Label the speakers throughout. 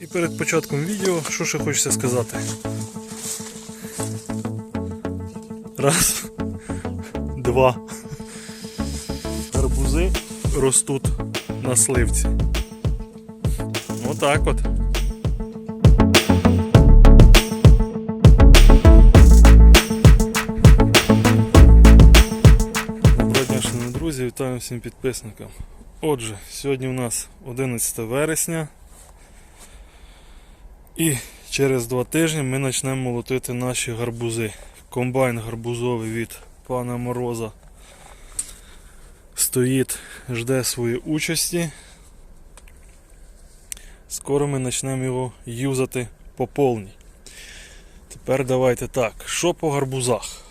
Speaker 1: І перед початком відео, що ще хочеться сказати. Раз, два. Гарбузи ростуть на сливці. Отак от. Доброго дня, друзі, вітаю всім підписникам. Отже, сьогодні у нас 11 вересня. І через два тижні ми почнемо молотити наші гарбузи. Комбайн гарбузовий від пана Мороза стоїть, жде своєї участі. Скоро ми почнемо його юзати по повній. Тепер давайте так. Що по гарбузах?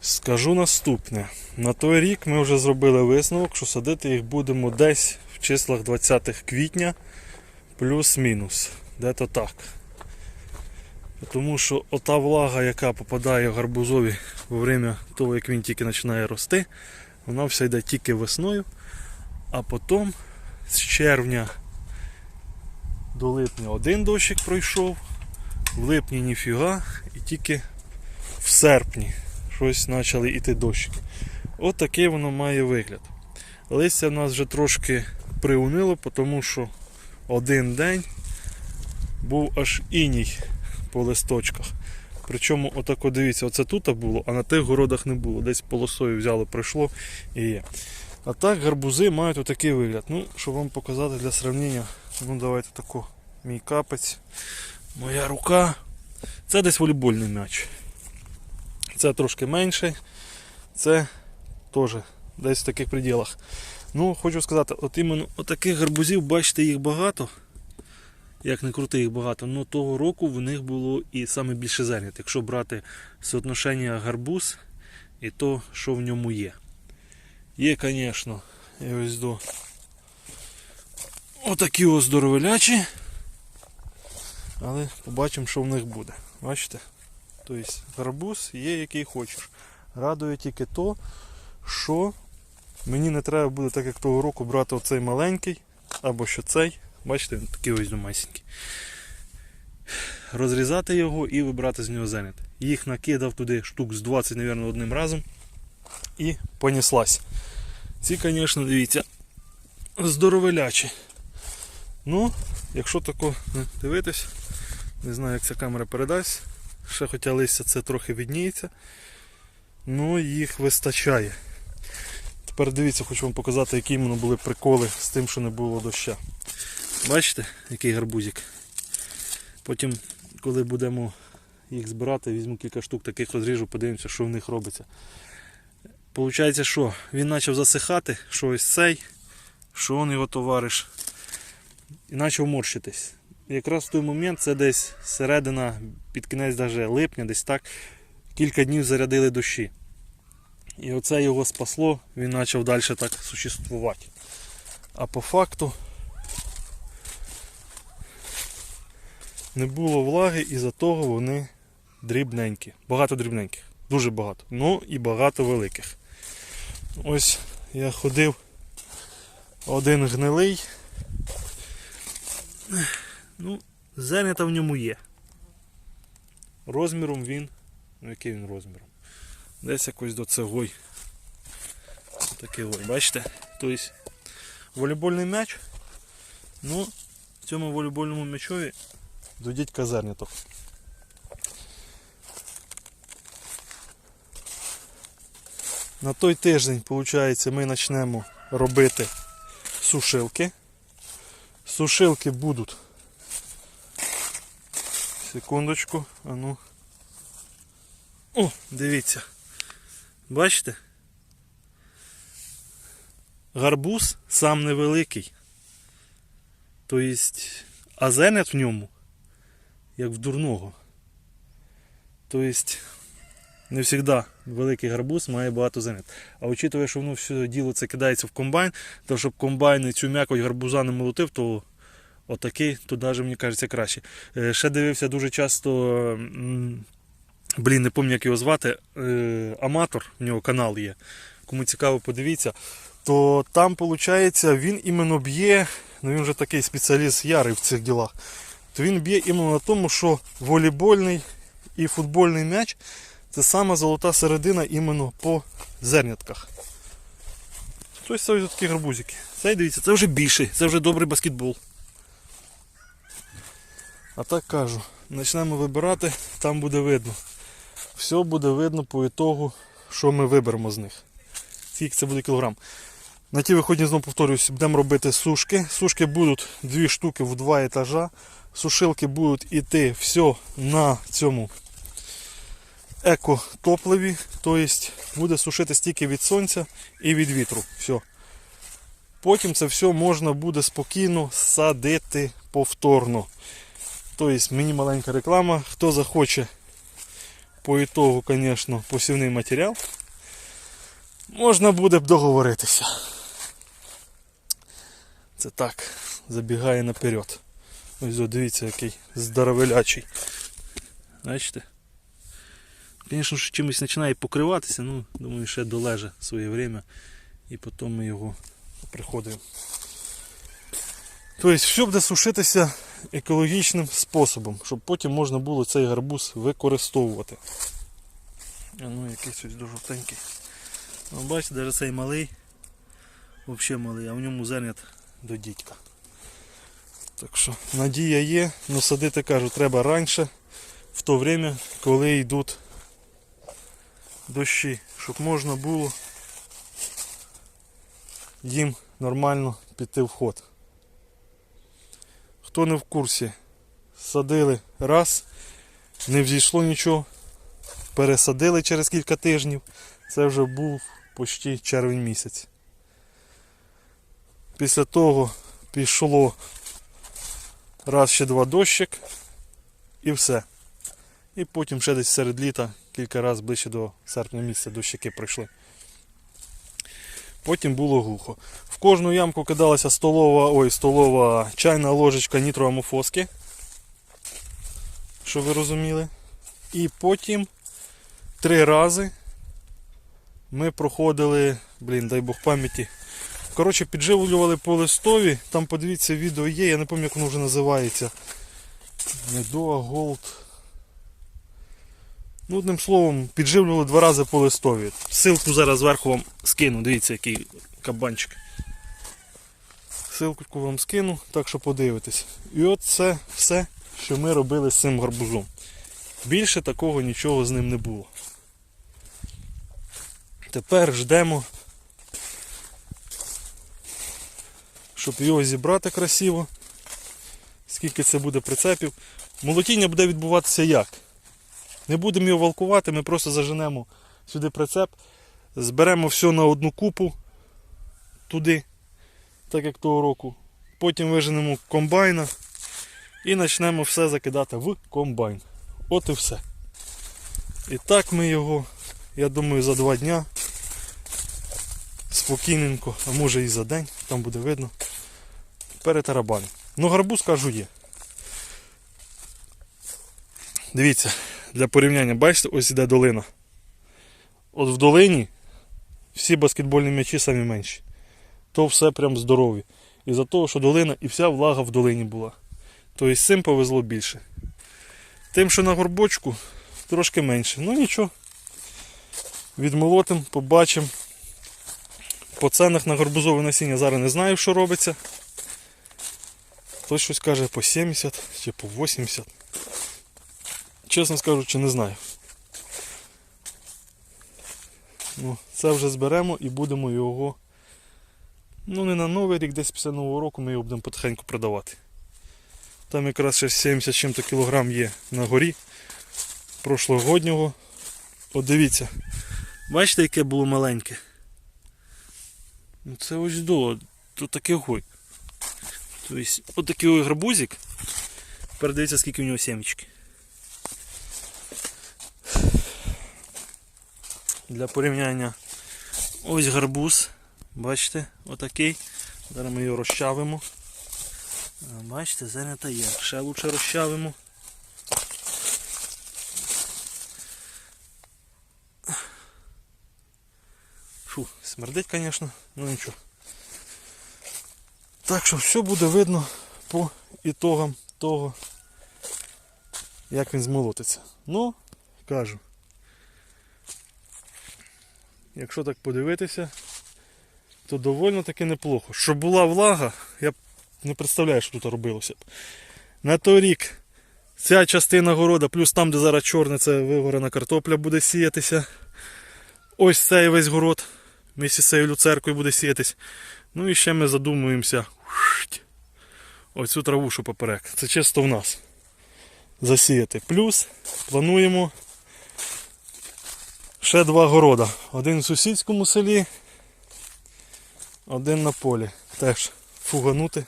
Speaker 1: Скажу наступне. На той рік ми вже зробили висновок, що садити їх будемо десь в числах 20 квітня плюс-мінус. Де-то так. Тому що ота влага, яка попадає в гарбузові во время того, як він тільки починає рости, вона все йде тільки весною, а потім з червня до липня один дощик пройшов, в липні ніфіга, і тільки в серпні щось почали йти дощики. От такий воно має вигляд. Листя в нас вже трошки приунило, тому що один день був аж іній по листочках. Причому, отако дивіться, оце тут було, а на тих городах не було. Десь полосою взяло, пройшло і є. А так гарбузи мають отакий вигляд. Ну, щоб вам показати для сравнення, ну давайте тако мій капець, моя рука. Це десь волейбольний м'яч. Це трошки менше. Це теж десь в таких приділах. Ну, хочу сказати, от іменно отаких гарбузів, бачите, їх багато. Як не крути, їх багато. але того року в них було і саме більше зернят, якщо брати соотношення гарбуз і то, що в ньому є. Є, звісно, і ось до отакі ось здоровелячі. Але побачимо, що в них буде. Бачите? Тобто гарбуз є який хочеш. Радує тільки то, що мені не треба буде, так як того року, брати оцей маленький, або що цей. Бачите, він такий ось домасенький. Розрізати його і вибрати з нього зенет. Їх накидав туди штук з 20, мабуть, одним разом. І понеслась. Ці, звісно, дивіться, здоровелячі. Ну, якщо тако дивитись, не знаю, як ця камера передасть. Ще хоча листя це трохи відніється. Ну, їх вистачає. Тепер дивіться, хочу вам показати, які іменно були приколи з тим, що не було доща. Бачите, який гарбузик? Потім, коли будемо їх збирати, візьму кілька штук, таких розріжу, подивимося, що в них робиться. Получається, що він почав засихати, що ось цей, що он його товариш, і почав морщитись. Якраз в той момент це десь середина, під кінець даже липня, десь так, кілька днів зарядили дощі. І оце його спасло, він почав далі так существувати. А по факту не було влаги і за того вони дрібненькі. Багато дрібненьких. Дуже багато. Ну і багато великих. Ось я ходив один гнилий. Ну, зернята в ньому є. Розміром він. Ну який він розміром? Десь якось до цегой. Такий ой, бачите? Тобто волейбольний м'яч. Ну, в цьому волейбольному м'ячові дойдіть казерняток. На той тиждень, виходить, ми почнемо робити сушилки. Сушилки будуть. Секундочку, а ну. О, дивіться. Бачите? Гарбуз сам невеликий. Тобто, а зенет в ньому, як в дурного. Тобто, не завжди великий гарбуз має багато зенет. А учитывая, що воно все діло це кидається в комбайн, то щоб комбайн цю м'якоть гарбуза не молотив, то отакий, то навіть мені кажеться краще. Е, Ще дивився дуже часто. Блін, не пам'ятаю, як його звати. Е, Аматор, в нього канал є. Кому цікаво, подивіться. то там, виходить, він іменно б'є, ну він вже такий спеціаліст ярий в цих ділах, то він б'є іменно на тому, що волейбольний і футбольний м'яч це сама золота середина іменно по зернятках. Ось це ось такі гарбузики. Це дивіться, це вже більший, це вже добрий баскетбол. А так кажу, почнемо вибирати, там буде видно. Все буде видно по ітогу, що ми виберемо з них. Скільки це буде кілограм. На ті виходні знову повторюсь, будемо робити сушки. Сушки будуть дві штуки в два етажа. Сушилки будуть іти все на цьому екотопливі. Тобто буде сушити стільки від сонця і від вітру. Все. Потім це все можна буде спокійно садити повторно. Тобто мені маленька реклама. Хто захоче по ітогу, звісно, посівний матеріал, можна буде б договоритися. Це так, забігає наперед. Ось дивіться, який здоровелячий. Бачите? Звісно, що чимось починає покриватися, ну, думаю, ще долеже своє время і потім ми його приходимо. Тобто все буде сушитися екологічним способом, щоб потім можна було цей гарбуз використовувати. Ну якийсь ось дуже жовтенький. Ну, бачите, навіть цей малий, взагалі малий, а в ньому зернят до дідька. Так що надія є, але садити кажу, треба раніше, в то время, коли йдуть дощі, щоб можна було їм нормально піти в ход. Хто не в курсі, садили раз, не взійшло нічого, пересадили через кілька тижнів, це вже був почти червень місяць. Після того пішло раз ще два дощик і все. І потім ще десь серед літа, кілька разів ближче до серпня місяця дощики пройшли. Потім було глухо. В кожну ямку кидалася столова, ой, столова чайна ложечка нітроамофоски. Щоб ви розуміли. І потім три рази ми проходили, блін, дай Бог пам'яті. Коротше, підживлювали по листові. Там подивіться, відео є, я не пам'ятаю, як воно вже називається. Медоа Голд. Ну, одним словом, підживлювали два рази по листові. Силку зараз зверху вам скину, дивіться, який кабанчик. Силку вам скину, так що подивитесь. І от це все, що ми робили з цим гарбузом. Більше такого нічого з ним не було. Тепер ждемо, щоб його зібрати красиво. Скільки це буде прицепів. Молотіння буде відбуватися як? Не будемо його валкувати, ми просто заженемо сюди прицеп, зберемо все на одну купу туди, так як того року. Потім виженемо комбайна і почнемо все закидати в комбайн. От і все. І так ми його, я думаю, за два дня спокійненько, а може і за день, там буде видно, перетарабанимо. Ну гарбуз кажу є. Дивіться, для порівняння, бачите, ось іде долина. От в долині всі баскетбольні м'ячі самі менші. То все прям здорові. І за того, що долина і вся влага в долині була. Тобто з цим повезло більше. Тим, що на горбочку, трошки менше. Ну нічого. Відмолотим, побачимо. По ценах на горбузове насіння зараз не знаю, що робиться. Хтось щось каже по 70 чи по 80. Чесно скажучи, не знаю. Ну, Це вже зберемо і будемо його. Ну не на новий рік, десь після нового року ми його будемо потихеньку продавати. Там якраз ще 70 чим-то кілограм є на горі прошлогоднього. От дивіться. Бачите, яке було маленьке? Ну Це ось до, тут такий гой. Тобто, от такий гарбузик. Тепер скільки у нього сімечки. Для порівняння ось гарбуз. Бачите, отакий. Зараз ми його розчавимо. Бачите, зернята є. Ще лучше розчавимо. Фу, смердить, звісно, ну нічого. Так що все буде видно по ітогам того, як він змолотиться. Ну, кажу. Якщо так подивитися, то доволі таки неплохо. Щоб була влага, я не представляю, що тут робилося б. На той рік ця частина города, плюс там, де зараз чорне, це вигорена картопля буде сіятися. Ось цей весь город місці з цією люцеркою буде сіятись. Ну і ще ми задумуємося. Оцю траву, що поперек. Це чисто в нас. Засіяти. Плюс плануємо ще два города. Один в сусідському селі, один на полі. Теж фуганути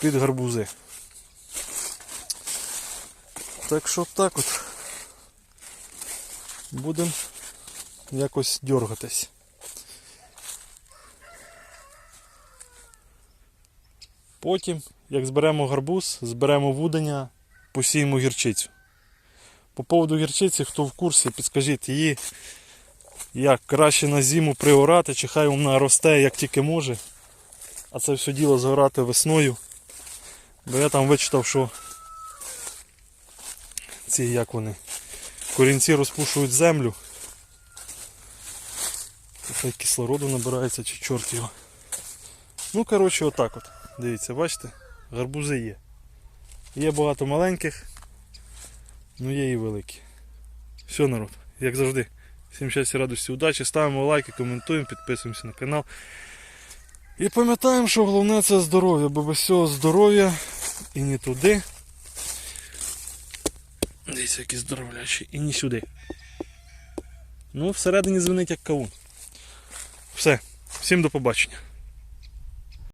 Speaker 1: під гарбузи. Так що так от. Будемо якось дергатись. Потім, як зберемо гарбуз, зберемо вудення, посіємо гірчицю. По поводу гірчиці, хто в курсі, підскажіть її, як краще на зиму приорати, чи хай вона росте як тільки може. А це все діло згорати весною. Бо я там вичитав, що ці як вони, корінці розпушують землю. Хай кислороду набирається чи чорт його. Ну, коротше, отак от. Дивіться, бачите, гарбузи є. Є багато маленьких, ну є і великі. Все, народ, як завжди. Всім щастя, радості, удачі, ставимо лайки, коментуємо, підписуємося на канал. І пам'ятаємо, що головне це здоров'я, бо без цього здоров'я і не туди. Дивіться, які здоровлячі, і не сюди. Ну, всередині дзвенить як кавун. Все, всім до побачення.